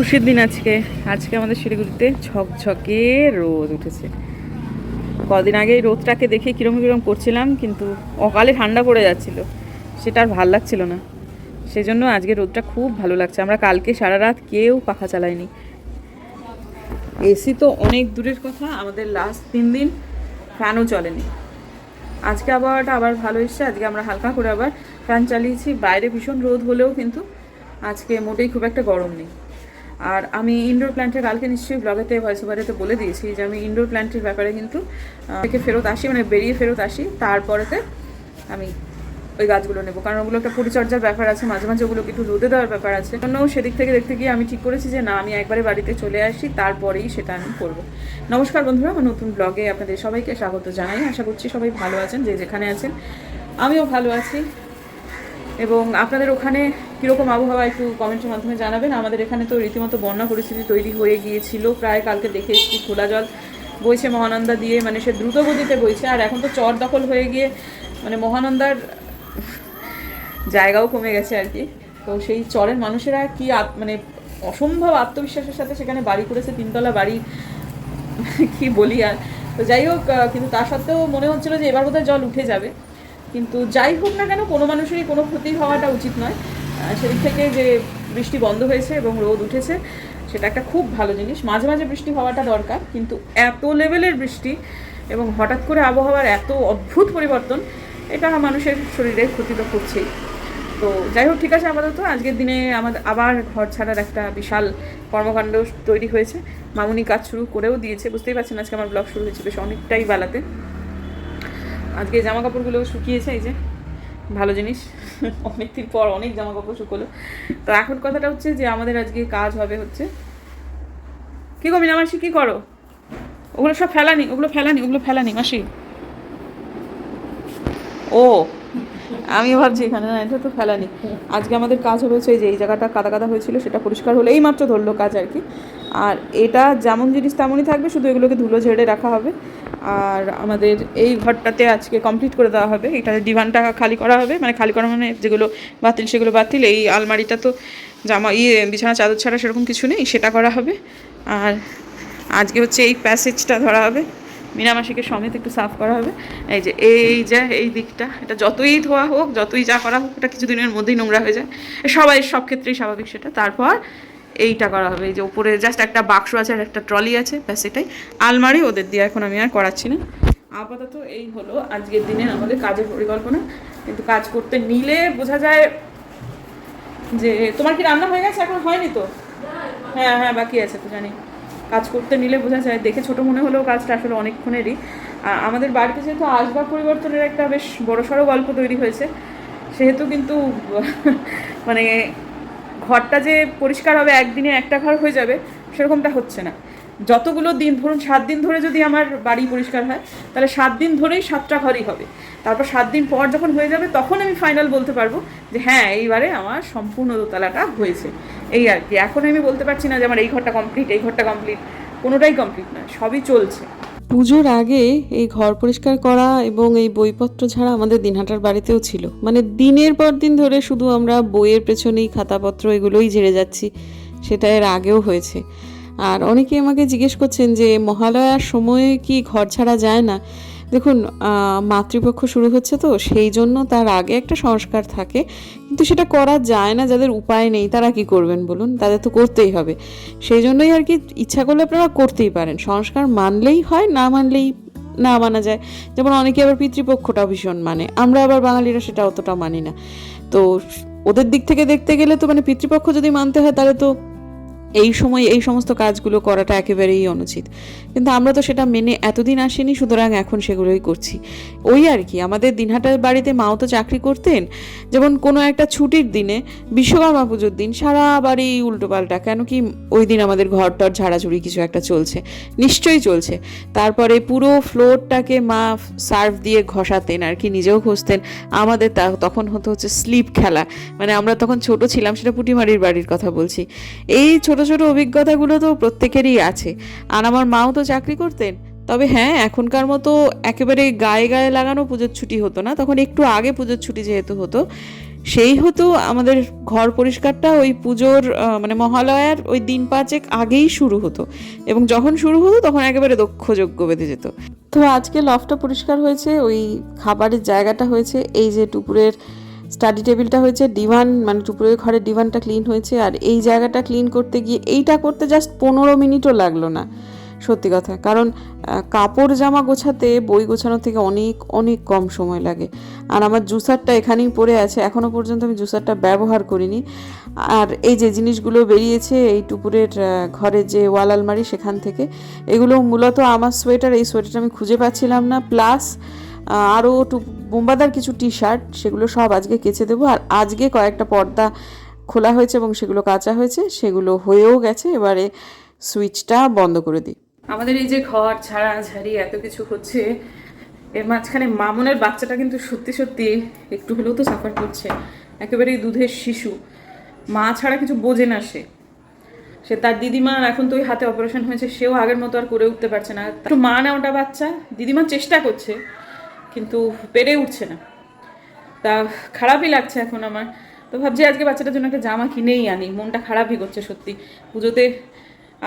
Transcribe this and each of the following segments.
খুশির দিন আজকে। আজকে আমাদের শিলিগুড়িতে ঝকঝকে রোদ উঠেছে। কদিন আগে রোদটাকে দেখে কিরম কিরম করছিলাম, কিন্তু অকালে ঠান্ডা পড়ে যাচ্ছিল। সেটা আর ভালো লাগছিল না। সেজন্য আজকে রোদটা খুব ভালো লাগছে। আমরা কালকে সারা রাত কেউ পাখা চালাইনি এসি তো অনেক দূরের কথা, আমাদের লাস্ট তিন দিন ফ্যানও চলেনি। আজকে আবহাওয়াটা আবার ভালো এসছে। আজকে আমরা হালকা করে আবার ফ্যান চালিয়েছি। বাইরে ভীষণ রোদ হলেও কিন্তু আজকে মোটেই খুব একটা গরম নেই। আর আমি ইনডোর প্ল্যান্টের কালকে নিশ্চয়ই ব্লগেতে ভয়েস ওভারেতে বলে দিয়েছি যে আমি ইনডোর প্ল্যান্টের ব্যাপারে কিন্তু থেকে ফেরত আসি মানে বেরিয়ে ফেরত আসি। তারপরেতে আমি ওই গাছগুলো নেব। কারণ ওগুলো একটা পরিচর্যার ব্যাপার আছে, মাঝে মাঝে ওগুলোকে একটু রোদে দেওয়ার ব্যাপার আছে। জন্য সেদিক থেকে দেখতে গিয়ে আমি ঠিক করেছি যে, না, আমি একবারে বাড়িতে চলে আসি, তারপরেই সেটা আমি করব। নমস্কার বন্ধুরা, আমার নতুন ব্লগে আপনাদের সবাইকে স্বাগত জানাই। আশা করছি সবাই ভালো আছেন, যে যেখানে আছেন, আমিও ভালো আছি। এবং আপনাদের ওখানে কীরকম আবহাওয়া একটু কমেন্টের মাধ্যমে জানাবেন। আমাদের এখানে তো রীতিমতো বন্যা পরিস্থিতি তৈরি হয়ে গিয়েছিল। প্রায় কালকে দেখে এসেছি খোলা জল বইছে মহানন্দা দিয়ে মানে সে দ্রুত গতিতে বইছে। আর এখন তো চর দখল হয়ে গিয়ে মানে মহানন্দার জায়গাও কমে গেছে আর কি। তো সেই চরের মানুষেরা কি মানে অসম্ভব আত্মবিশ্বাসের সাথে সেখানে বাড়ি করেছে, তিনতলা বাড়ি, কি বলি আর। তো যাই হোক কিন্তু তা সত্ত্বেও মনে হচ্ছিল যে এবার বোধহয় জল উঠে যাবে। কিন্তু যাই হোক না কেন, কোনো মানুষেরই কোনো ক্ষতি হওয়াটা উচিত নয়। সেদিক থেকে যে বৃষ্টি বন্ধ হয়েছে এবং রোদ উঠেছে, সেটা একটা খুব ভালো জিনিস। মাঝে মাঝে বৃষ্টি হওয়াটা দরকার, কিন্তু এত লেভেলের বৃষ্টি এবং হঠাৎ করে আবহাওয়ার এত অদ্ভুত পরিবর্তন, এটা মানুষের শরীরে ক্ষতি তো করছেই। তো যাই হোক, ঠিক আছে আপাতত। আজকের দিনে আমাদের আবার ঘর ছাড়ার একটা বিশাল কর্মকাণ্ড তৈরি হয়েছে। মামুনি কাজ শুরু করেও দিয়েছে। বুঝতেই পারছেন আজকে আমার ব্লগ শুরু হয়েছে বেশ অনেকটাই বেলাতে। আজকে জামা কাপড়গুলো শুকিয়েছে, এই যে ভালো জিনিস। অনেকদিন পর অনেক জামা কাপড় শুকোলো। তো এখন কথাটা হচ্ছে যে আমাদের আজকে কাজ হবে হচ্ছে, কী করবি না মাসি কী করো? ওগুলো সব ফেলানি, ওগুলো ফেলানি ওগুলো ফেলানি, মাসি। ও আমিও ভাবছি এখানে না, এটা তো ফেলানি। আজকে আমাদের কাজ এই যে, এই জায়গাটা কাদা কাদা হয়েছিল, সেটা পরিষ্কার হলো। এই মাত্র ধরলো কাজ আর কি। আর এটা যেমন জিনিস তেমনই থাকবে, শুধু এগুলোকে ধুলো ঝেড়ে রাখা হবে। আর আমাদের এই ঘরটাতে আজকে কমপ্লিট করে দেওয়া হবে। এটাতে ডিভানটা খালি করা হবে। মানে খালি করা মানে যেগুলো বাতিল, সেগুলো বাতিল। এই আলমারিটা তো জামা ইয়ে বিছানা, চাদর ছাড়া সেরকম কিছু নেই, সেটা করা হবে। আর আজকে হচ্ছে এই প্যাসেজটা ধরা হবে। মিনামাসিকে সমেত একটু সাফ করা হবে। এই যে এই যে, এই দিকটা। এটা যতই ধোয়া হোক, যতই যা করা হোক, এটা কিছুদিনের মধ্যেই নোংরা হয়ে যায়। সবাই সব ক্ষেত্রেই স্বাভাবিক সেটা। তারপর এইটা করা হবে। এই যে উপরে জাস্ট একটা বাক্স আছে আর একটা ট্রলি আছে, ব্যাস এটাই। আলমারি ওদের দিয়ে এখন আমি আর করাচ্ছি না। আপাতত এই হলো আজকের দিনে আমাদের কাজের পরিকল্পনা। কিন্তু কাজ করতে নিলে বোঝা যায় যে, তোমার কি রান্না হয়ে গেছে? এখন হয়নি তো? হ্যাঁ হ্যাঁ বাকি আছে তো, জানি। কাজ করতে নিলে বোঝা যায়। দেখে ছোট মনে হলেও কাজটা আসলে অনেকক্ষণেরই। আমাদের বাড়িতে যেহেতু আসবাব পরিবর্তনের একটা বেশ বড়সড় গল্প তৈরি হয়েছে, সেহেতু কিন্তু মানে ঘরটা যে পরিষ্কার হবে, একদিনে একটা ঘর হয়ে যাবে, সেরকমটা হচ্ছে না। যতগুলো দিন, ধরুন সাত দিন ধরে যদি আমার বাড়ি পরিষ্কার হয়, তাহলে সাত দিন ধরেই সাতটা ঘরই হবে। তারপর সাত দিন পর যখন হয়ে যাবে, তখন আমি ফাইনাল বলতে পারব যে হ্যাঁ এইবারে আমার সম্পূর্ণ দোতলাটা হয়েছে। এই আর কি। এখন আমি বলতে পারছি না যে, আমার এই ঘরটা কমপ্লিট এই ঘরটা কমপ্লিট কোনোটাই কমপ্লিট নয়, সবই চলছে। পুজোর আগে এই ঘর পরিষ্কার করা এবং এই বইপত্র ছাড়া আমাদের দিনহাটার বাড়িতেও ছিল। মানে দিনের পর দিন ধরে শুধু আমরা বইয়ের পেছনেই খাতাপত্র এগুলোই ঝেড়ে যাচ্ছি, সেটা এর আগেও হয়েছে। আর অনেকে আমাকে জিজ্ঞেস করছেন যে মহালয়ার সময়ে কি ঘর ছাড়া যায় না? দেখুন মাতৃপক্ষ শুরু হচ্ছে তো, সেই জন্য তার আগে একটা সংস্কার থাকে। কিন্তু সেটা করা যায় না, যাদের উপায় নেই, তারা কি করবেন বলুন? তাদের তো করতেই হবে। সেই জন্যই আর কি ইচ্ছা করলে আপনারা করতেই পারেন। সংস্কার মানলেই হয়, না মানলেই না মানা যায়। যেমন অনেকে আবার পিতৃপক্ষটাও ভীষণ মানে। আমরা আবার বাঙালিরা সেটা অতটা মানি না। তো ওদের দিক থেকে দেখতে গেলে তো মানে পিতৃপক্ষ যদি মানতে হয়, তাহলে তো এই সময় এই সমস্ত কাজগুলো করাটা একেবারেই অনুচিত। কিন্তু আমরা তো সেটা মেনে এতদিন আসিনি, সুতরাং এখন সেগুলোই করছি। ওই আর কি, আমাদের দিনহাটার বাড়িতে মাও তো চাকরি করতেন। যেমন কোনো একটা ছুটির দিনে বিশ্বকর্মা পুজোর দিন সারা বাড়ি উল্টোপাল্টা, কেন কি ওই দিন আমাদের ঘর টর ঝাড়াঝুড়ি কিছু একটা চলছে, নিশ্চয়ই চলছে। তারপরে পুরো ফ্লোরটাকে মা সার্ভ দিয়ে ঘষাতেন আর কি, নিজেও ঘষতেন। আমাদের তা তখন হতো হচ্ছে স্লিপ খেলা মানে আমরা তখন ছোট ছিলাম, সেটা পুটিমারির বাড়ির কথা বলছি। এই ছোট ছোট ছোট অভিজ্ঞতাগুলো তো প্রত্যেকেরই আছে। আর আমার মাও তো চাকরি করতেন। তবে হ্যাঁ এখনকার মতো একেবারে গায়ে গায়ে লাগানো পুজোর ছুটি হতো না। তখন একটু আগে পুজোর ছুটি যেহেতু হতো, সেই হতো আমাদের ঘর পরিষ্কারটা ওই পুজোর মানে মহালয়ার ওই দিন পাঁচেক আগেই শুরু হতো। এবং যখন শুরু হতো তখন একেবারে দক্ষ যজ্ঞ বেঁধে যেত। তো আজকে লফটা পরিষ্কার হয়েছে, ওই খাবারের জায়গাটা হয়েছে, এই যে টুপুরের স্টাডি টেবিলটা হয়েছে, ডিভান মানে টুপুরের ঘরের ডিভানটা ক্লিন হয়েছে, আর এই জায়গাটা ক্লিন করতে গিয়ে এইটা করতে জাস্ট পনেরো মিনিটও লাগল না, সত্যি কথা। কারণ কাপড় জামা গোছাতে বই গোছানোর থেকে অনেক অনেক কম সময় লাগে। আর আমার জুসারটা এখানেই পড়ে আছে এখনও পর্যন্ত আমি জুসারটা ব্যবহার করিনি। আর এই যে জিনিসগুলো বেরিয়েছে, এই টুপুরের ঘরের যে ওয়াল আলমারি সেখান থেকে, এগুলো মূলত আমার সোয়েটার, এই সোয়েটারটা আমি খুঁজে পাচ্ছিলাম না। প্লাস আরও টু বোম্বাদার কিছু টি শার্ট সেগুলো সব আজকে কেচে দেবো। আর আজকে কয়েকটা পর্দা খোলা হয়েছে এবং সেগুলো কাচা হয়েছে, সেগুলো হয়েও গেছে। এবারে সুইচটা বন্ধ করে দিই। আমাদের এই যে ঘর, ছাড়া, ঝাড়ি এত কিছু হচ্ছে, এর মাঝখানে মামনের বাচ্চাটা কিন্তু সত্যি সত্যি একটু হলেও তো সাফার করছে। একেবারেই দুধের শিশু। মা ছাড়া কিছু বোঝে না সে। সে তার দিদিমার এখন তো ওই হাতে অপারেশন হয়েছে, সেও আগের মতো আর করে উঠতে পারছে না। একটু মা নেওয়াটা বাচ্চা, দিদিমা চেষ্টা করছে। কিন্তু পেরে উঠছে না। তা খারাপই লাগছে এখন আমার। তো ভাবছি আজকে বাচ্চাটার জন্য একটা জামা কিনেই আনি। মনটা খারাপই করছে সত্যি। পুজোতে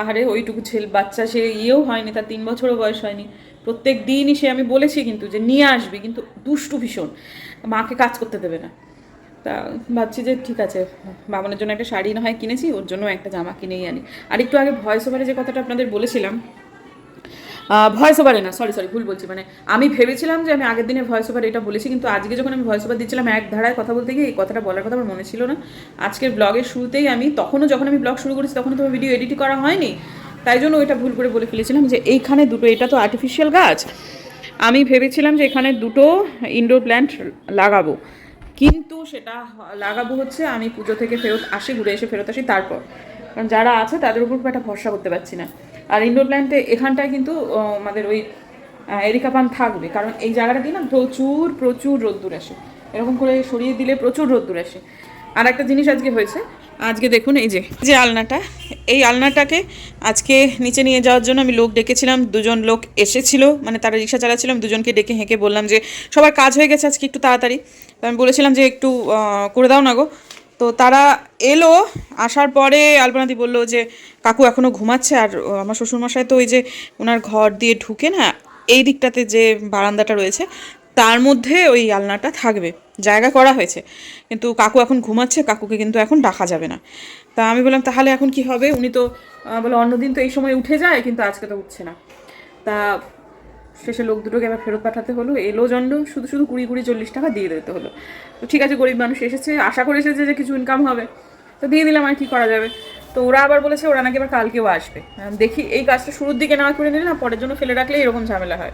আহারে ওইটুকু ছেলে, বাচ্চা সে ইয়েও হয়নি, তার তিন বছরও বয়স হয়নি। প্রত্যেক দিনই সে আমি বলেছি কিন্তু যে নিয়ে আসবি, কিন্তু দুষ্টু ভীষণ। মাকে কাজ করতে দেবে না। তা ভাবছি যে ঠিক আছে, বাবানের জন্য একটা শাড়ি না হয় কিনেছি, ওর জন্য একটা জামা কিনেই আনি। আর একটু আগে ভয়েস ওভারে যে কথাটা আপনাদের বলেছিলাম ভয়েস ওভারে না সরি সরি ভুল বলছি। মানে আমি ভেবেছিলাম যে আমি আগের দিনে ভয়েস ওভার এটা বলেছি, কিন্তু আজকে যখন আমি ভয়েস ওভার দিচ্ছিলাম এক ধারায় কথা বলতে গিয়ে এই কথাটা বলার কথা আমার মনে ছিল না। আজকের ব্লগের শুরুতেই আমি, তখনও যখন আমি ব্লগ শুরু করেছি, তখনও তো ভিডিও এডিট করা হয়নি। তাই জন্য ওইটা ভুল করে বলে ফেলেছিলাম যে এইখানে দুটো, এটা তো আর্টিফিশিয়াল গাছ। আমি ভেবেছিলাম যে এখানে দুটো ইনডোর প্ল্যান্ট লাগাবো। কিন্তু সেটা লাগাবো হচ্ছে আমি পুজো থেকে ফেরত আসি, ঘুরে এসে ফেরত আসি, তারপর। কারণ যারা আছে তাদের উপর একটা ভরসা করতে পারছি না। আর ইনডোর প্ল্যান্টে এখানটায় কিন্তু আমাদের ওই এরিকা পাম থাকবে। কারণ এই জায়গাটা না প্রচুর প্রচুর রোদ্দুর আসে। এরকম করে সরিয়ে দিলে প্রচুর রোদ্দুর আসে। আর একটা জিনিস আজকে হয়েছে। আজকে দেখুন এই যে যে আলনাটা, এই আলনাটাকে আজকে নিচে নিয়ে যাওয়ার জন্য আমি লোক ডেকেছিলাম, দুজন লোক এসেছিল মানে তারা রিক্সা চালাচ্ছিলাম, দুজনকে ডেকে হেঁকে বললাম যে, সবার কাজ হয়ে গেছে আজকে একটু তাড়াতাড়ি। আমি বলেছিলাম যে একটু করে দাও না গো। তো তারা এলো, আসার পরে আলপনাদি বলল যে, কাকু এখনও ঘুমাচ্ছে? আর আমার শ্বশুরমশাই তো ওই যে ওনার ঘর দিয়ে ঢুকে না, এই দিকটাতে যে বারান্দাটা রয়েছে, তার মধ্যে ওই আলনাটা থাকবে, জায়গা করা হয়েছে। কিন্তু কাকু এখন ঘুমাচ্ছে, কাকুকে কিন্তু এখন ডাকা যাবে না। তা আমি বললাম, তাহলে এখন কি হবে? উনি তো বলে অন্যদিন তো এই সময় উঠে যায়, কিন্তু আজকে তো উঠছে না। তা শেষে লোক দুটোকে আবার ফেরত পাঠাতে হলো। এলো জন্ড, শুধু শুধু কুড়ি কুড়ি চল্লিশ টাকা দিয়ে দিতে হলো। তো ঠিক আছে, গরিব মানুষ এসেছে, আশা করে এসেছে যে কিছু ইনকাম হবে। তো দিয়ে দিলাম আর কি করা যাবে। তো ওরা আবার বলেছে, ওরা নাকি আবার কালকেও আসবে। দেখি এই কাজটা শুরুর দিকে না করে নিলে না, পরের জন্য ফেলে রাখলে এরকম ঝামেলা হয়।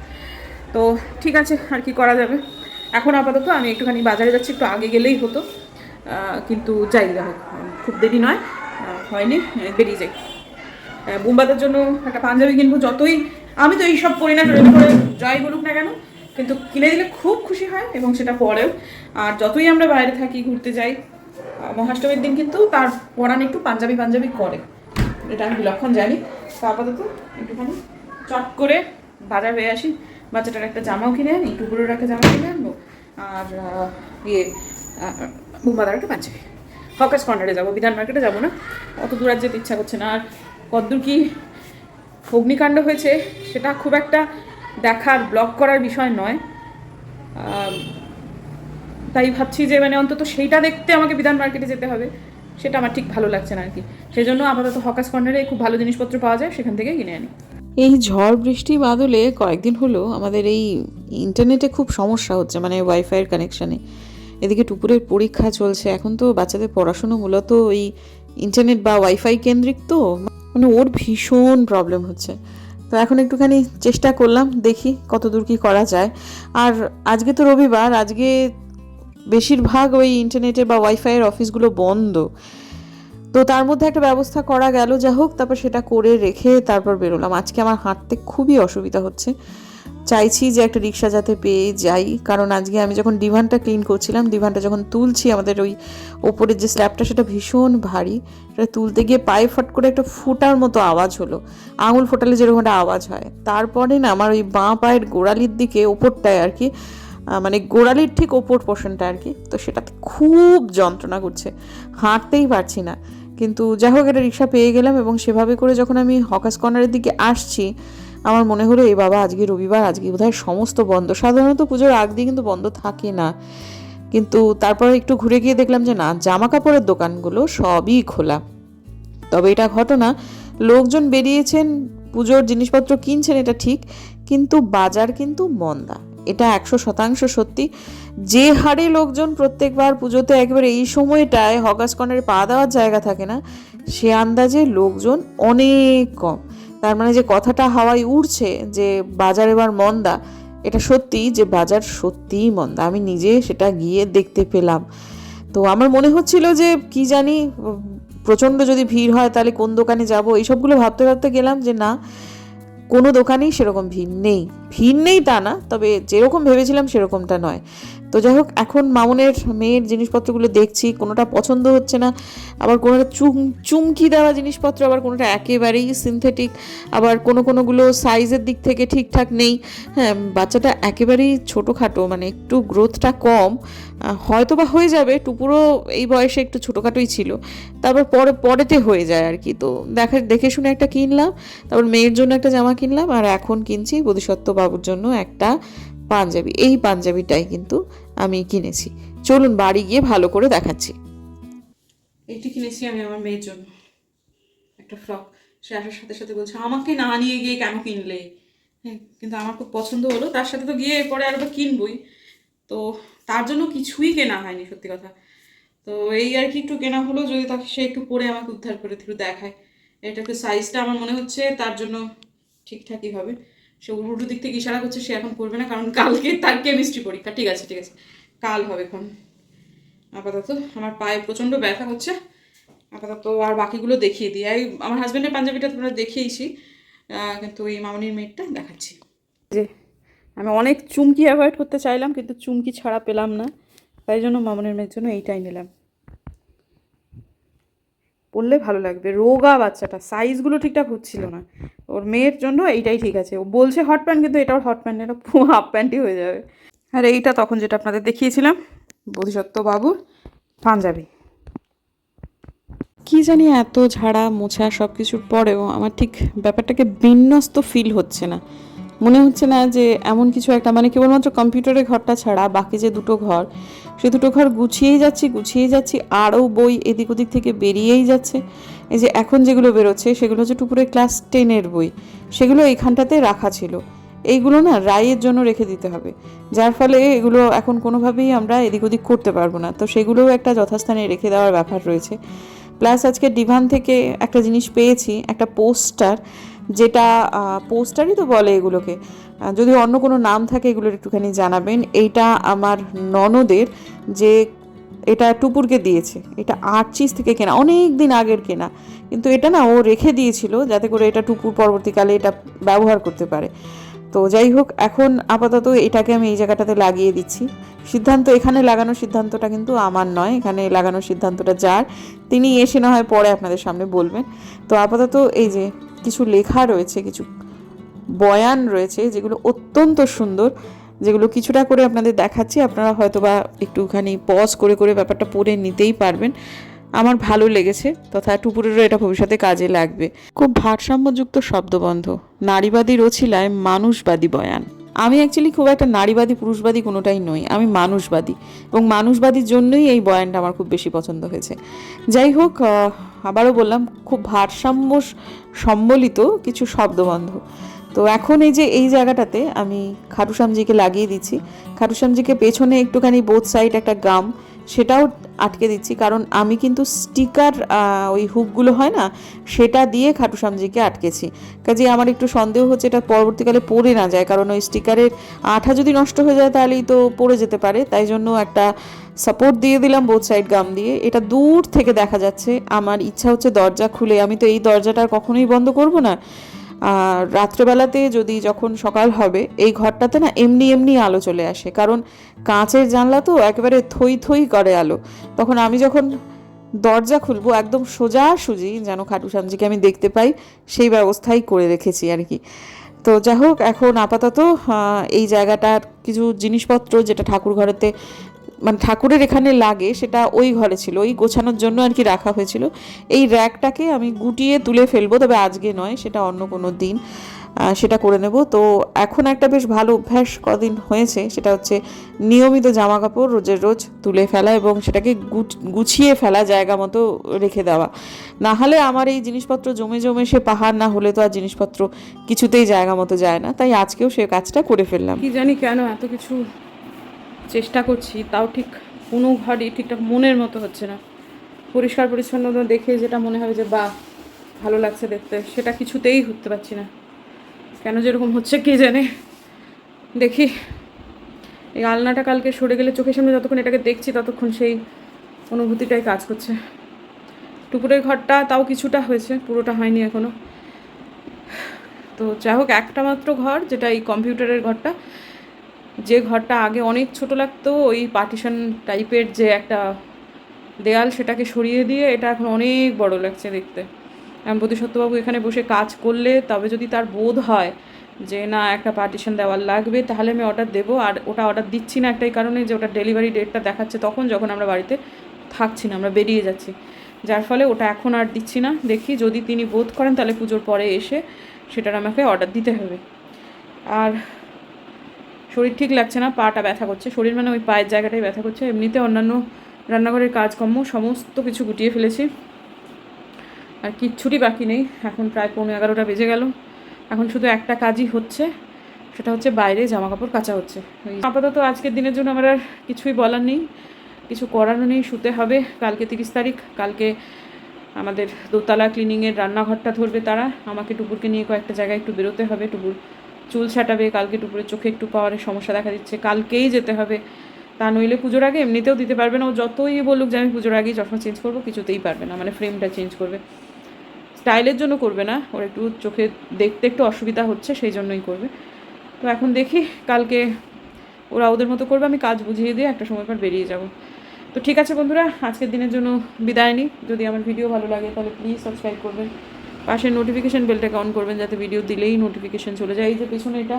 তো ঠিক আছে, আর কি করা যাবে। এখন আপাতত আমি একটুখানি বাজারে যাচ্ছি, একটু আগে গেলেই হতো। কিন্তু যাই দেখো খুব দেরি নয়। হয়নি বেরিয়ে যাই। বুম্বাদের জন্য একটা পাঞ্জাবি কিনবো, যতই আমি তো এইসব করি না ট্রেন করে যাই বলুক না কেন, কিন্তু কিনে দিলে খুব খুশি হয় এবং সেটা পরেও। আর যতই আমরা বাইরে থাকি, ঘুরতে যাই মহাষ্টমীর দিন কিন্তু তার পরান একটু পাঞ্জাবি পাঞ্জাবি করে। এটা আমি বিলক্ষণ জানি। তো আপাতত একটুখানি চট করে বাজার হয়ে আসি। বাচ্চাটার একটা জামাও কিনে আনি টুকুরের একটা জামা কিনে আনব, আর ইয়ে বুম্বাদার একটা পাঞ্জাবি। হকার্স কর্নারে যাব, বিধান মার্কেটে যাব না। অত দূর যেতে ইচ্ছা করছে না। আর কতদূর কি অগ্নিকাণ্ড হয়েছে, সেটা খুব একটা দেখার ব্লক করার বিষয় নয়। তাই ভাবছি যে মানে অন্তত সেইটা দেখতে আমাকে বিধান মার্কেটে যেতে হবে, সেটা আমার ঠিক ভালো লাগছে না আর কি সেই জন্য আপাতত হকার্স কর্নারে খুব ভালো জিনিসপত্র পাওয়া যায়, সেখান থেকে কিনে আনি। এই ঝড়, বৃষ্টি, বাদলে কয়েকদিন হলো আমাদের এই ইন্টারনেটে খুব সমস্যা হচ্ছে মানে ওয়াইফাইয়ের কানেকশানে এদিকে টুপুরের পরীক্ষা চলছে, এখন তো বাচ্চাদের পড়াশুনো মূলত ওই ইন্টারনেট বা ওয়াইফাই কেন্দ্রিক তো মানে ওর ভীষণ প্রবলেম হচ্ছে। তো এখন একটুখানি চেষ্টা করলাম, দেখি কত দূর কী করা যায়। আর আজকে তো রবিবার, আজকে বেশিরভাগ ওই ইন্টারনেটে বা ওয়াইফাইয়ের অফিসগুলো বন্ধ। তো তার মধ্যে একটা ব্যবস্থা করা গেল যা হোক, তারপর সেটা করে রেখে তারপর বেরোলাম। আজকে আমার হাঁটতে খুবই অসুবিধা হচ্ছে। চাইছি যে একটা রিক্সা যাতে পেয়ে যাই। কারণ আজকে আমি যখন ডিভানটা ক্লিন করছিলাম, ডিভানটা যখন তুলছি, আমাদের ওই ওপরের যে স্ল্যাবটা সেটা ভীষণ ভারী। সেটা তুলতে গিয়ে পায়ে ফট করে একটা ফুটার মতো আওয়াজ হলো। আঙুল ফোটালে যেরকম একটা আওয়াজ হয়। তারপরে না, আমার ওই বাঁ পায়ের গোড়ালির দিকে ওপরটায় আর কি মানে গোড়ালির ঠিক ওপর পোর্শনটা আর কি, তো সেটাতে খুব যন্ত্রণা করছে। হাঁটতেই পারছি না। কিন্তু যাই হোক, একটা রিক্সা পেয়ে গেলাম এবং সেভাবে করে যখন আমি হকাস কর্নারের দিকে আসছি আমার মনে হলো, এই বাবা, আজকে রবিবার, আজকে বোধহয় সমস্ত বন্ধ। সাধারণত পুজোর আগ দিয়ে কিন্তু বন্ধ থাকে না। কিন্তু তারপরে একটু ঘুরে গিয়ে দেখলাম যে, না জামা কাপড়ের দোকানগুলো সবই খোলা। তবে এটা ঘটনা, লোকজন বেরিয়েছেন, পুজোর জিনিসপত্র কিনছেন, এটা ঠিক, কিন্তু বাজার কিন্তু মন্দা। এটা একশো শতাংশ সত্যি। যে হারে লোকজন প্রত্যেকবার পুজোতে একেবারে এই সময়টায় হকাস কর্নারে পা দেওয়ার জায়গা থাকে না, সে আন্দাজে লোকজন অনেক কম। তার মানে যে কথাটা হাওয়ায় উড়ছে, যে বাজার এবার মন্দা, এটা সত্যি যে বাজার সত্যিই মন্দা। আমি নিজে সেটা গিয়ে দেখতে পেলাম। তো আমার মনে হচ্ছিল যে কি জানি, প্রচণ্ড যদি ভিড় হয় তাহলে কোন দোকানে যাব? এইসবগুলো ভাবতে ভাবতে গেলাম যে না, কোনো দোকানেই সেরকম ভিড় নেই। ভিড় নেই তা না, তবে যেরকম ভেবেছিলাম সেরকমটা নয়। তো যাই হোক, এখন মামুনের মেয়ের জিনিসপত্রগুলো দেখছি, কোনোটা পছন্দ হচ্ছে না, আবার কোনোটা চুম, চুমকি দেওয়া জিনিসপত্র, আবার কোনোটা একেবারেই সিনথেটিক আবার কোনো কোনোগুলো সাইজের দিক থেকে ঠিকঠাক নেই। হ্যাঁ বাচ্চাটা একেবারেই ছোটোখাটো মানে একটু গ্রোথটা কম হয়তো বা হয়ে যাবে, টুপুরও এই বয়সে একটু ছোটোখাটোই ছিল, তারপর পরে, পরেতে হয়ে যায় আর কি। তো দেখা, দেখে শুনে একটা কিনলাম, তারপর মেয়ের জন্য একটা জামা কিনলাম, আর এখন কিনছি বোধিসত্ত্ব বাবুর জন্য একটা পাঞ্জাবি, এই পাঞ্জাবিটাই কিন্তু আমি কিনেছি। চলুন বাড়ি গিয়ে ভালো করে দেখাচ্ছি। এইটি কিনেছি আমি আমার মেয়ের জন্য। একটা ফ্রক। সে আসার সাথে সাথে বলছে, আমাকে না নিয়ে গিয়ে কেন কিনলে? হ্যাঁ কিন্তু আমার খুব পছন্দ হলো। তার সাথে তো গিয়ে এরপরে আরেকবার কিনবই। তো তার জন্য কিছুই কেনা হয়নি, সত্যি কথা। তো এই আর কি একটু কেনা হলো, যদি তাকে সে একটু পরে আমাকে উদ্ধার করে একটু দেখায়। এটা একটু সাইজটা আমার মনে হচ্ছে তার জন্য ঠিকঠাকই হবে। সে উল্টো দিক থেকে ইশারা করছে, সে এখন করবে না, কারণ কালকে তার কেমিস্ট্রি পরীক্ষা। ঠিক আছে ঠিক আছে। কাল হবে এখন। আপাতত আমার পায়ে প্রচণ্ড ব্যথা হচ্ছে। আপাতত আর বাকিগুলো দেখিয়ে দিই। এই আমার হাজব্যান্ডের পাঞ্জাবিটা তোমরা দেখিয়েছি কিন্তু এই মামনির মেয়েটা দেখাচ্ছি। যে আমি অনেক চুমকি অ্যাভয়েড করতে চাইলাম, কিন্তু চুমকি ছাড়া পেলাম না। তাই জন্য মামনের মেয়ের জন্য এইটাই নিলাম। পরলে ভালো লাগবে। রোগা বাচ্চাটা সাইজগুলো ঠিকঠাক হচ্ছিল না। ওর মেয়ের জন্য এইটাই ঠিক আছে। ও বলছে হট প্যান্ট কিন্তু এটা ওর হট প্যান্ট এটা পুরো হাফ প্যান্টই হয়ে যাবে। আর এইটা তখন যেটা আপনাদের দেখিয়েছিলাম বোধিসত্ত্ব বাবুর পাঞ্জাবি। কি জানি এত ঝাড়া মোছা সব কিছুর পরেও আমার ঠিক ব্যাপারটাকে বিন্যস্ত ফিল হচ্ছে না। মনে হচ্ছে না যে এমন কিছু একটা মানে কেবলমাত্র কম্পিউটারের ঘরটা ছাড়া বাকি যে দুটো ঘর, সে দুটো ঘর গুছিয়েই যাচ্ছি গুছিয়েই যাচ্ছি, আরও বই এদিক ওদিক থেকে বেরিয়েই যাচ্ছে। এই যে এখন যেগুলো বেরোচ্ছে, সেগুলো হচ্ছে টুপুরে ক্লাস টেনের বই। সেগুলো এইখানটাতে রাখা ছিল। এইগুলো না রায়ের জন্য রেখে দিতে হবে। যার ফলে এগুলো এখন কোনোভাবেই আমরা এদিক ওদিক করতে পারব না। তো সেগুলোও একটা যথাস্থানে রেখে দেওয়ার ব্যাপার রয়েছে। প্লাস আজকে ডিভান থেকে একটা জিনিস পেয়েছি, একটা পোস্টার। যেটা পোস্টারই তো বলে এগুলোকে। যদি অন্য কোনো নাম থাকে এগুলোর একটুখানি জানাবেন। এইটা আমার ননদের যে, এটা টুপুরকে দিয়েছে। এটা আর্চিস থেকে কেনা, অনেক দিন আগের কেনা। কিন্তু এটা না ও রেখে দিয়েছিল যাতে করে এটা টুপুর পরবর্তীকালে এটা ব্যবহার করতে পারে। তো যাই হোক, এখন আপাতত এটাকে আমি এই জায়গাটাতে লাগিয়ে দিচ্ছি। সিদ্ধান্ত, এখানে লাগানোর সিদ্ধান্তটা কিন্তু আমার নয়। এখানে লাগানোর সিদ্ধান্তটা যার। তিনি এসে না হয় পরে আপনাদের সামনে বলবেন। তো আপাতত এই যে কিছু লেখা রয়েছে, কিছু বয়ান রয়েছে যেগুলো অত্যন্ত সুন্দর, যেগুলো কিছুটা করে আপনাদের দেখাচ্ছি। আপনারা হয়তো বা একটুখানি পজ করে করে ব্যাপারটা পড়ে নিতেই পারবেন। আমার ভালো লেগেছে তথা টুপুরেরও এটা ভবিষ্যতে কাজে লাগবে। খুব ভারসাম্যযুক্ত শব্দবন্ধ, নারীবাদী রচিলায় মানুষবাদী বয়ান। আমি অ্যাকচুয়ালি খুব একটা নারীবাদী, পুরুষবাদী কোনোটাই নই। আমি মানুষবাদী। এবং মানুষবাদীর জন্যই এই বয়ানটা আমার খুব বেশি পছন্দ হয়েছে। যাই হোক আবারও বললাম, খুব ভারসাম্য সম্বলিত কিছু শব্দবন্ধ। তো এখন এই যে, এই জায়গাটাতে আমি খাটুশ্যামজিকে লাগিয়ে দিচ্ছি। খাটুশ্যামজিকে পেছনে একটুখানি বোথ সাইড একটা গাম সেটাও আটকে দিচ্ছি, কারণ আমি কিন্তু স্টিকার ওই হুকগুলো হয় না, সেটা দিয়ে খাটুশ্যামজিকে আটকেছি। কাজে আমার একটু সন্দেহ হচ্ছে এটা পরবর্তীকালে পড়ে না যায়, কারণ ওই স্টিকারের আঠা যদি নষ্ট হয়ে যায় তাহলেই তো পড়ে যেতে পারে, তাই জন্য একটা সাপোর্ট দিয়ে দিলাম বোথ সাইড গাম দিয়ে। এটা দূর থেকে দেখা যাচ্ছে, আমার ইচ্ছা হচ্ছে দরজা খুলে, আমি তো এই দরজাটা কখনোই বন্ধ করব না। আর রাত্রেবেলাতে যদি যখন সকাল হবে, এই ঘরটাতে না এমনি এমনি আলো চলে আসে। কারণ কাঁচের জানলা তো একেবারে থই থই করে আলো। তখন আমি যখন দরজা খুলবো, একদম সোজা সুজি, যেন খাটু সামজিকে আমি দেখতে পাই, সেই ব্যবস্থাই করে রেখেছি আর কি। তো যাই হোক, এখন আপাতত এই জায়গাটার কিছু জিনিসপত্র যেটা ঠাকুর ঘরেতে মানে ঠাকুরের এখানে লাগে, সেটা ওই ঘরে ছিল, ওই গোছানোর জন্য আর কি রাখা হয়েছিল। এই র্যাকটাকে আমি গুটিয়ে তুলে ফেলব, তবে আজকে নয়, সেটা অন্য কোনো দিন সেটা করে নেব। তো এখন একটা বেশ ভালো অভ্যাস কদিন হয়েছে, সেটা হচ্ছে নিয়মিত জামা কাপড় রোজের রোজ তুলে ফেলা এবং সেটাকে গুছিয়ে ফেলা, জায়গা মতো রেখে দেওয়া। না হলে আমার এই জিনিসপত্র জমে জমে সে পাহাড়, না হলে তো আর জিনিসপত্র কিছুতেই জায়গা মতো যায় না। তাই আজকেও সে কাজটা করে ফেললাম। কি জানি কেন এত কিছু চেষ্টা করছি, তাও ঠিক কোনো ঘরই ঠিকঠাক মনের মতো হচ্ছে না। পরিষ্কার পরিচ্ছন্নতা দেখে যেটা মনে হবে যে, বাহ, ভালো লাগছে দেখতে, সেটা কিছুতেই করতে পারছি না। কেন যেরকম হচ্ছে কে জানে? দেখি। এই আলনাটা কালকে সরে গেলে চোখের সামনে যতক্ষণ এটাকে দেখছি, ততক্ষণ সেই অনুভূতিটাই কাজ করছে। টুকুরের ঘরটা তাও কিছুটা হয়েছে, পুরোটা হয়নি এখনও। তো যাই হোক, একটা মাত্র ঘর, যেটা এই কম্পিউটারের ঘরটা। যে ঘরটা আগে অনেক ছোট লাগতো, ওই পার্টিশন টাইপের যে একটা দেয়াল সেটাকে সরিয়ে দিয়ে এটা এখন অনেক বড় লাগছে দেখতে। আমি সত্যবাবু এখানে বসে কাজ করলে তবে যদি তার বোধ হয় যে না, একটা পার্টিশন দেওয়ার লাগবে, তাহলে আমি অর্ডার দেবো। আর ওটা অর্ডার দিচ্ছি না একটাই কারণে যে ওটা ডেলিভারি ডেটটা দেখাচ্ছে তখন যখন আমরা বাড়িতে থাকছি না, আমরা বেরিয়ে যাচ্ছি। যার ফলে ওটা এখন আর দিচ্ছি না। দেখি যদি তিনি বোধ করেন তাহলে পুজোর পরে এসে সেটার আমাকে অর্ডার দিতে হবে। আর শরীর ঠিক লাগছে না, পাটা ব্যথা করছে। শরীর মানে ওই পায়ের জায়গাটাই ব্যথা করছে। এমনিতে অন্যান্য রান্নাঘরের কাজকর্ম, সমস্ত কিছু গুটিয়ে ফেলেছি। আর কিচ্ছুটি বাকি নেই। এখন প্রায় পৌনে এগারোটা বেজে গেল। এখন শুধু একটা কাজই হচ্ছে, সেটা হচ্ছে বাইরে জামা কাপড় কাচা হচ্ছে। আপাতত আজকের দিনের জন্য আমার আর কিছুই বলার নেই। কিছু করারও নেই, শুতে হবে। কালকে তিরিশ তারিখ, কালকে আমাদের দোতলা ক্লিনিংয়ের রান্নাঘরটা ধরবে তারা। আমাকে টুকুরকে নিয়ে কয়েকটা জায়গায় একটু বেরোতে হবে। টুকুর চুল ছাটাবে, কালকে টুকুরের চোখে একটু পাওয়ারের সমস্যা দেখা দিচ্ছে, কালকেই যেতে হবে। তা নইলে পুজোর আগে এমনিতেও দিতে পারবে না, ও যতই বলুক যে আমি পুজোর আগেই চশমা চেঞ্জ করব, কিছুতেই পারবে না মানে ফ্রেমটা চেঞ্জ করবে। স্টাইলের জন্য করবে না, ওর একটু চোখে দেখতে একটু অসুবিধা হচ্ছে, সেই জন্যই করবে। তো এখন দেখি, কালকে ওরা ওদের মতো করবে, আমি কাজ বুঝিয়ে দিয়ে একটা সময় পর বেরিয়ে যাব। তো ঠিক আছে বন্ধুরা, আজকের দিনের জন্য বিদায় নিই। যদি আমার ভিডিও ভালো লাগে তাহলে প্লিজ সাবস্ক্রাইব করবেন। পাশে নোটিফিকেশান বেলটাকে অন করবেন যাতে ভিডিও দিলেই নোটিফিকেশান চলে যায়। এই যে পেছনে এটা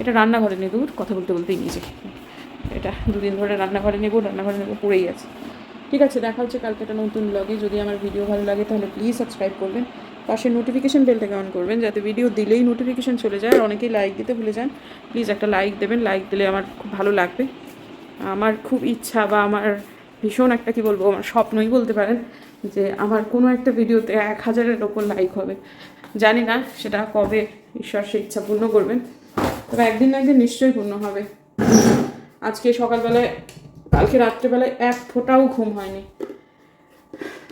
এটা রান্নাঘরে দূর কথা বলতে বলতেই নিচে এটা দুদিন ধরে রান্নাঘরে নেব রান্নাঘরে নেব, পড়েই আছে। ঠিক আছে, দেখা হচ্ছে কালকে একটা নতুন ব্লগে যদি আমার ভিডিও ভালো লাগে, তাহলে প্লিজ সাবস্ক্রাইব করবেন। পাশে নোটিফিকেশান বেলটাকে অন করবেন যাতে ভিডিও দিলেই নোটিফিকেশান চলে যায়। আর অনেকেই লাইক দিতে ভুলে যান। প্লিজ একটা লাইক দেবেন। লাইক দিলে আমার খুব ভালো লাগবে। আমার খুব ইচ্ছা বা আমার ভীষণ একটা, কি বলব, আমার স্বপ্নই বলতে পারেন যে আমার কোনো একটা ভিডিওতে এক হাজারের ওপর লাইক হবে। জানি না সেটা কবে ঈশ্বর সে ইচ্ছা পূর্ণ করবেন তবে একদিন না একদিন নিশ্চয়ই পূর্ণ হবে। আজকে সকালবেলায়, কালকে রাত্রেবেলায় এক ফোঁটাও ঘুম হয়নি।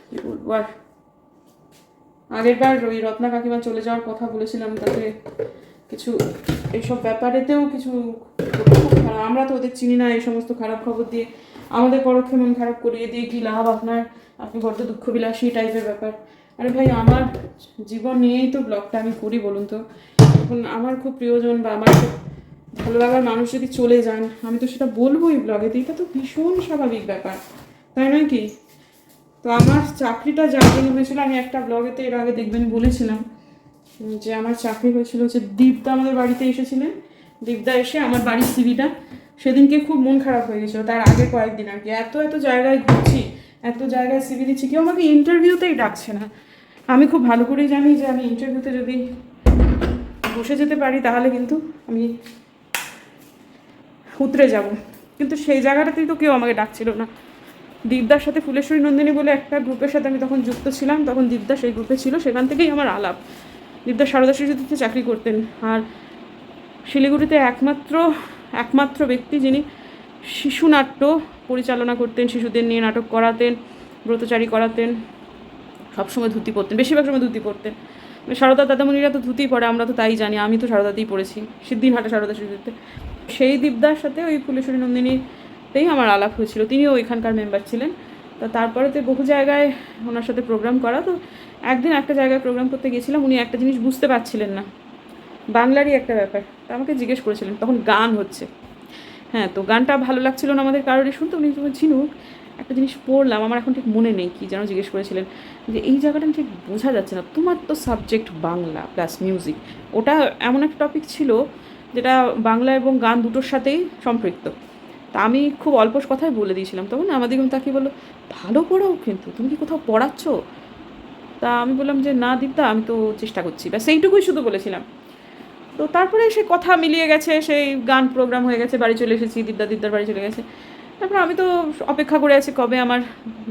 কি বলব আর? আগের বার ওই রত্না কাকিমা চলে যাওয়ার কথা বলেছিলাম, তাতে কিছু এইসব ব্যাপারেতেও কিছু আমরা তো ওদের চিনি না, এই সমস্ত খারাপ খবর দিয়ে। আমাদের পরোক্ষে মন খারাপ করিয়ে দিয়ে কি লাভ আপনার? আপনি বড্ড দুঃখ বিলাসী টাইপের ব্যাপার। আরে ভাই, আমার জীবন নিয়েই তো ব্লগটা আমি করি বলুন তো। এখন আমার খুব প্রিয়জন বা আমার খুব ভালো লাগার মানুষ যদি চলে যান, আমি তো সেটা বলবোই ব্লগেতে এটা তো ভীষণ স্বাভাবিক ব্যাপার। তাই নয় কি? তো আমার চাকরিটা জন্য হয়েছিল, আমি একটা ব্লগেতে এর আগে দেখবেন বলেছিলাম, যে আমার চাকরি হয়েছিল যে দীপদা আমাদের বাড়িতে এসেছিলেন। দীপদা এসে আমার বাড়ির সিভিটা সেদিনকে খুব মন খারাপ হয়ে গেছিল, তার আগে কয়েকদিন আর কি। এত এত জায়গায় ঘুরছি এত জায়গায় সিভি দিচ্ছি। কেউ আমাকে ইন্টারভিউতেই ডাকছে না। আমি খুব ভালো করেই জানি যে আমি ইন্টারভিউতে যদি বসে যেতে পারি, তাহলে কিন্তু আমি উতরে যাব। কিন্তু সেই জায়গাটাতেই তো কেউ আমাকে ডাকছিল না। দীপদার সাথে ফুলেশ্বরী নন্দিনী বলে একটা গ্রুপের সাথে আমি তখন যুক্ত ছিলাম। তখন দীপদা সেই গ্রুপে ছিল। সেখান থেকেই আমার আলাপ। দীপদা সারদা শিশুতে চাকরি করতেন। আর শিলিগুড়িতে একমাত্র একমাত্র ব্যক্তি যিনি শিশু নাট্য পরিচালনা করতেন, শিশুদের নিয়ে নাটক করাতেন, ব্রতচারী করাতেন, সবসময় ধুতি পরতেন, বেশিরভাগ সময় ধুতি পরতেন। সারদা দাদামণিরা তো ধুতি পরে, আমরা তো তাই জানি, আমি তো সারদাতেই পড়েছি সিদ্ধিনহাটে সারদা শিশুতে সেই দীপদার সাথে ওই ফুলেশ্বরী নন্দিনীতেই আমার আলাপ হয়েছিল, তিনিও ওইখানকার মেম্বার ছিলেন। তা তারপরে তো বহু জায়গায় ওনার সাথে প্রোগ্রাম করা, তো একদিন একটা জায়গায় প্রোগ্রাম করতে গেছিলাম উনি একটা জিনিস বুঝতে পারছিলেন না। বাংলারই একটা ব্যাপার, তা আমাকে জিজ্ঞেস করেছিলেন, তখন গান হচ্ছে। হ্যাঁ তো গানটা ভালো লাগছিল না আমাদের কারোরই শুনতে, উনি ঝিনুক। একটা জিনিস পড়লাম, আমার এখন ঠিক মনে নেই কি যেন জিজ্ঞেস করেছিলেন যে এই জায়গাটা ঠিক বোঝা যাচ্ছে না। তোমার তো সাবজেক্ট বাংলা প্লাস মিউজিক ওটা এমন একটা টপিক ছিল যেটা বাংলা এবং গান দুটোর সাথেই সম্পৃক্ত। তা আমি খুব অল্প কথায় বলে দিয়েছিলাম। তখন আমাদের তাকে বলল, ভালো পড়াও কিন্তু, তুমি কি কোথাও পড়াচ্ছ? তা আমি বললাম যে, না দীপদা আমি তো চেষ্টা করছি। ব্যাস এইটুকুই শুধু বলেছিলাম। তো তারপরে সে কথা মিলিয়ে গেছে, সেই গান প্রোগ্রাম হয়ে গেছে, বাড়ি চলে এসেছি দিদা দিদার বাড়ি চলে গেছে। তারপর আমি তো অপেক্ষা করে আছি, কবে আমার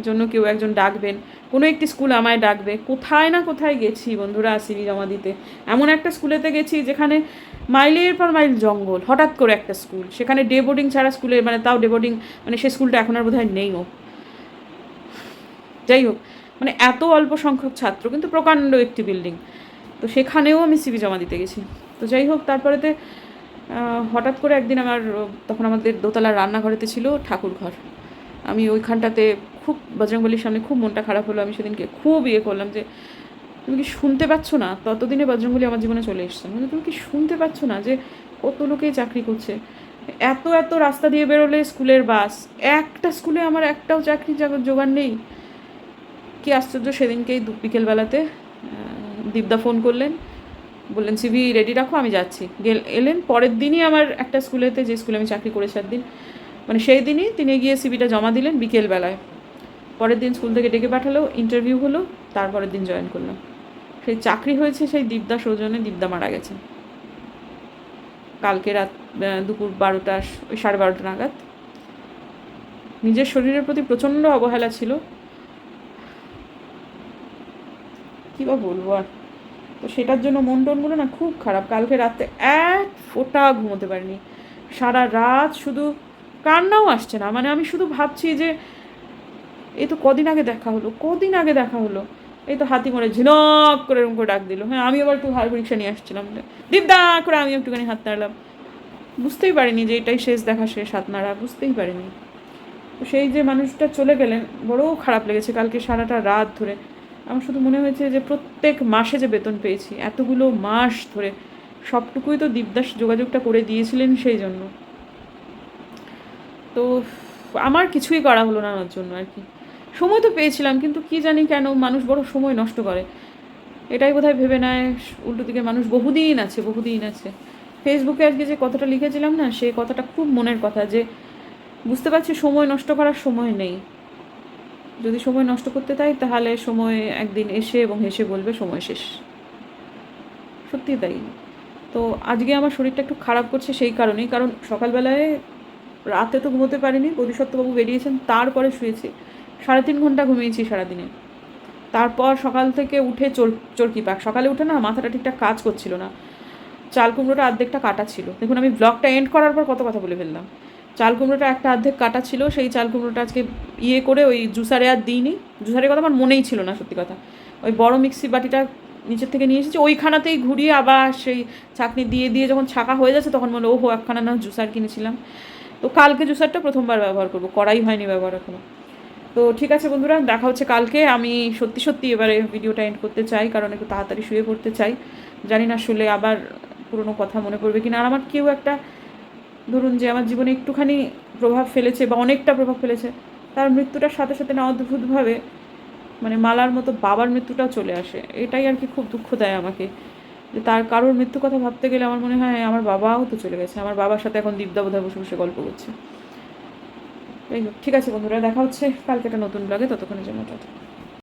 জন্য কেউ একজন ডাকবেন, কোনো একটি স্কুল আমায় ডাকবে, কোথায় না কোথায় গেছি বন্ধুরা সিবি জমা দিতে। এমন একটা স্কুলেতে গেছি যেখানে মাইলের পর মাইল জঙ্গল, হঠাৎ করে একটা স্কুল সেখানে ডে বোর্ডিং ছাড়া স্কুলে মানে তাও ডে বোর্ডিং মানে সে স্কুলটা এখন আর বোধহয় নেই নেইও যাই হোক মানে এত অল্প সংখ্যক ছাত্র, কিন্তু প্রকাণ্ড একটি বিল্ডিং তো সেখানেও আমি সিবি জমা দিতে গেছি। তো যাই হোক, তারপরেতে হঠাৎ করে একদিন আমার, তখন আমাদের দোতলার রান্নাঘরেতে ছিল ঠাকুর ঘর আমি ওইখানটাতে খুব, বজরংবলির সামনে খুব মনটা খারাপ হলো। আমি সেদিনকে খুব ইয়ে করলাম যে, তুমি কি শুনতে পাচ্ছ না? ততদিনে বজরংবলী আমার জীবনে চলে এসছে মানে তুমি কি শুনতে পাচ্ছ না যে, কত লোকেই চাকরি করছে? এত এত রাস্তা দিয়ে বেরোলে স্কুলের বাস, একটা স্কুলে আমার একটাও চাকরি জাগ- জোগাড় নেই। কি আশ্চর্য, সেদিনকেই বিকেলবেলাতে দীপদা ফোন করলেন। বললেন, সিভি রেডি রাখো, আমি যাচ্ছি। গেল, এলেন। পরের দিনই আমার একটা স্কুলেতে, যে স্কুলে আমি চাকরি করেছি একদিন মানে সেই দিনই তিনি গিয়ে সিভিটা জমা দিলেন বিকেলবেলায়। পরের দিন স্কুল থেকে ডেকে পাঠালো ইন্টারভিউ হলো, তারপরের দিন জয়েন করলাম সেই চাকরি হয়েছে সেই দীপদা সৌজনে দীপদা মারা গেছে। কালকে রাত দুপুর বারোটা, ওই সাড়ে বারোটা নাগাদ। নিজের শরীরের প্রতি প্রচণ্ড অবহেলা ছিল। কী বা বলব আর? তো সেটার জন্য মন টনগুলো না খুব খারাপ। কালকে রাতে এক ফোঁটা ঘুমোতে পারিনি। সারা রাত শুধু কান্নাও আসছে না। মানে আমি শুধু ভাবছি যে এই তো কদিন আগে দেখা হলো, কদিন আগে দেখা হলো। এই তো হাতি মরে ঝিনক করে এরকম করে ডাক দিল। হ্যাঁ আমি আবার একটু হার পরীক্ষা নিয়ে আসছিলাম। দীপদা করে আমি একটুখানি হাত নাড়লাম। বুঝতেই পারিনি যে এটাই শেষ দেখা, শেষ হাত নাড়া, বুঝতেই পারিনি। সেই যে মানুষটা চলে গেলেন, বড় খারাপ লেগেছে কালকে সারাটা রাত ধরে। আমার শুধু মনে হয়েছে যে প্রত্যেক মাসে যে বেতন পেয়েছি, এতগুলো মাস ধরে সবটুকুই তো দীপদাস যোগাযোগটা করে দিয়েছিলেন সেই জন্য। তো আমার কিছুই করা হলো না ওর জন্য আর কি। সময় তো পেয়েছিলাম, কিন্তু কি জানি কেন মানুষ বড় সময় নষ্ট করে। এটাই বোধহয় ভেবে নেয়, উল্টো দিকে মানুষ বহুদিন আছে বহুদিন আছে। ফেসবুকে আজকে যে কথাটা লিখেছিলাম না, সেই কথাটা খুব মনের কথা যে বুঝতে পারছি সময় নষ্ট করার সময় নেই। যদি সময় নষ্ট করতে চাই, তাহলে সময় একদিন এসে এবং হেসে বলবে, সময় শেষ। সত্যি তাই। তো আজকে আমার শরীরটা একটু খারাপ করছে সেই কারণেই, কারণ সকালবেলায় রাতে তো ঘুমোতে পারিনি বোধিসত্ত্ববাবু বেরিয়েছেন, তারপরে শুয়েছি। সাড়ে তিন ঘণ্টা ঘুমিয়েছি সারাদিনে। তারপর সকাল থেকে উঠে চোর, চরকি পাক। সকালে উঠে না মাথাটা ঠিকঠাক কাজ করছিল না। চাল কুমড়োটা অর্ধেকটা কাটা ছিল। দেখুন, আমি ব্লগটা এন্ড করার পর কত কথা বলে ফেললাম। চাল কুমড়োটা একটা অর্ধেক কাটা ছিল, সেই চাল কুমড়োটা আজকে ইয়ে করে ওই জুসারে আর দিইনি। জুসারের কথা আমার মনেই ছিল না, সত্যি কথা। ওই বড় মিক্সি বাটিটা নিচের থেকে নিয়ে এসেছি, ওইখানাতেই ঘুরিয়ে আবার সেই ছাকনি দিয়ে দিয়ে যখন ছাকা হয়ে যাচ্ছে তখন বলল ওহো, একখানা না জুসার কিনেছিলাম। তো কালকে জুসারটা প্রথমবার ব্যবহার করব, কড়াই হয়নি ব্যবহার এখনও। তো ঠিক আছে বন্ধুরা, দেখা হচ্ছে কালকে। আমি সত্যি সত্যি এবারে ভিডিওটা এন্ড করতে চাই, কারণ একটু তাড়াতাড়ি শুয়ে পড়তে চাই। জানি না শুলে আবার পুরনো কথা মনে পড়বে কিনা। আর আমার কেউ একটা ধরুন যে আমার জীবনে একটুখানি প্রভাব ফেলেছে বা অনেকটা প্রভাব ফেলেছে, তার মৃত্যুটার সাথে সাথে না অদ্ভুতভাবে মানে মালার মতো বাবার মৃত্যুটাও চলে আসে। এটাই আর কি খুব দুঃখ দেয় আমাকে। যে তার কারোর মৃত্যু কথা ভাবতে গেলে আমার মনে হয় আমার বাবাও তো চলে গেছে। আমার বাবার সাথে এখন দীপদা বোধহয় বসে বসে গল্প করছে। হোক, ঠিক আছে বন্ধুরা, দেখা হচ্ছে কালকে একটা নতুন ব্লগে ততক্ষণের জন্য